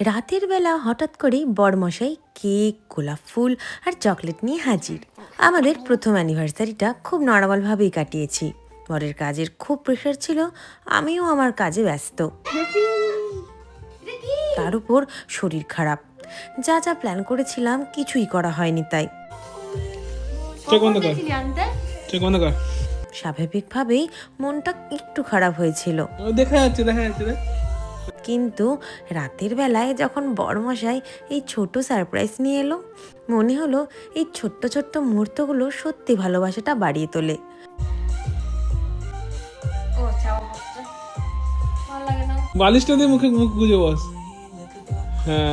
রাতের বেলা হঠাৎ করেই বড়মশাই কেক গোলাপ ফুল আর চকলেট নিয়ে হাজির। আমাদের প্রথম অ্যানিভার্সারিটা খুব নর্মালভাবেই কাটিয়েছি। বরের কাজের খুব প্রেশার ছিল আমিও আমার কাজে ব্যস্ত। তার উপর শরীর খারাপ। যা যা প্ল্যান করেছিলাম কিছুই করা হয়নি তাই। স্বাভাবিকভাবেই মনটা একটু খারাপ হয়েছিল। দেখা যাচ্ছে দেখা যাচ্ছে কিন্তু রাতের বেলায় যখন বড়মশাই এই ছোট সারপ্রাইজ নিয়ে এলো মনে হলো এই ছোট্ট ছোট্ট মুহূর্তগুলো সত্যি ভালোবাসাটা বাড়িয়ে তোলে। বালিশটা দিয়ে মুখে মুখ গুজে বস। হ্যাঁ।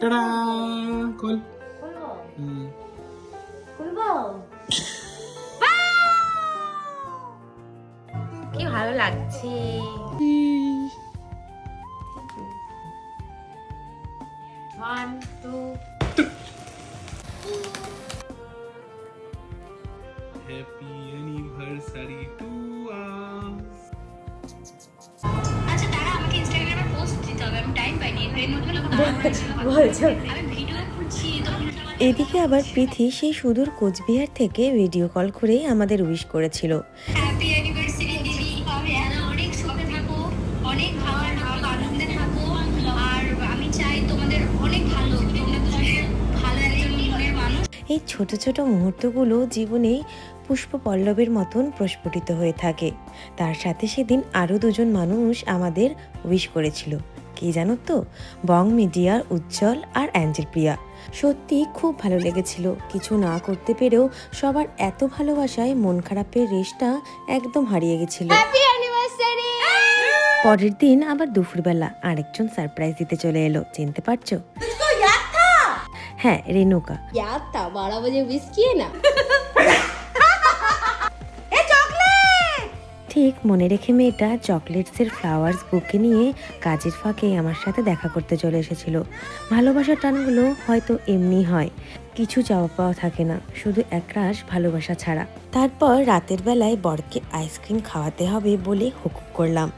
টাটা কল হুম। কি ভালো লাগছে? One two happy anniversary to us আচ্ছা তারা আমাকে ইনস্টাগ্রামে পোস্ট দিতে হবে। আমি টাইম পাইনি। এর মধ্যে লোক আমি ভিডিও করছি। এদিকে আবার প্রীতি সেই সুদূর কোচবিহার থেকে ভিডিও কল করেই আমাদের উইশ করেছিল। হ্যাপি এই ছোট ছোট মুহূর্তগুলো জীবনে পুষ্প পল্লবের মতন প্রস্ফুটিত হয়ে থাকে। তার সাথে সেদিন আরও দুজন মানুষ আমাদের উইশ করেছিল। কি জানো তো? বং মিডিয়ার উজ্জ্বল আর অ্যাঞ্জেল প্রিয়া। সত্যি খুব ভালো লেগেছিল। কিছু না করতে পেরেও সবার এত ভালোবাসায় মন খারাপের রেশটা একদম হারিয়ে গেছিল। পরের দিন আবার দুপুরবেলা আরেকজন সারপ্রাইজ দিতে চলে এলো। চিনতে পারছ? হ্যাঁ রেনুকা याद था बारह बजे विश किए ना ঠিক মনে রেখে মেয়েটা চকলেটসের ফ্লাওয়ার্স বুকে নিয়ে কাজের ফাঁকে আমার সাথে দেখা করতে চলে এসেছিল ভালোবাসার টানগুলো হয়তো এমনি হয় কিছু চাওয়া পাওয়া থাকে না শুধু একরাশ ভালোবাসা ছাড়া তারপর রাতের বেলায় বরকে আইসক্রিম খাওয়াতে হবে বলে হুকুম করলাম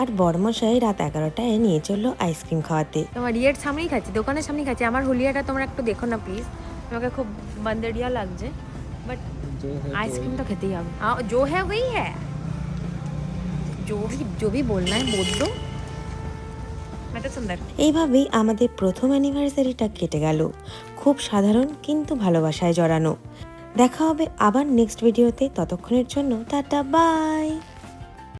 আর বরমশাই রাত এগারোটায় নিয়ে চললো আইসক্রিম খাওয়াতে তোমার ইয়ের সামনেই খাচ্ছি দোকানের সামনেই খাচ্ছি আমার হুলিয়াটা তোমরা একটু দেখো না প্লিজ আমাকে খুব বন্দেরিয়া লাগছে বাট आइसक्रीम तो खेते ही हम हाँ जो है वही है जो भी जो भी बोलना है बोल दो मैं तो सुंदर এইভাবেই আমাদের প্রথম অ্যানিভার্সারিটা কেটে গেল খুব সাধারণ কিন্তু ভালোবাসায় জড়ানো দেখা হবে আবার নেক্সট ভিডিওতে ততক্ষণের জন্য টাটা বাই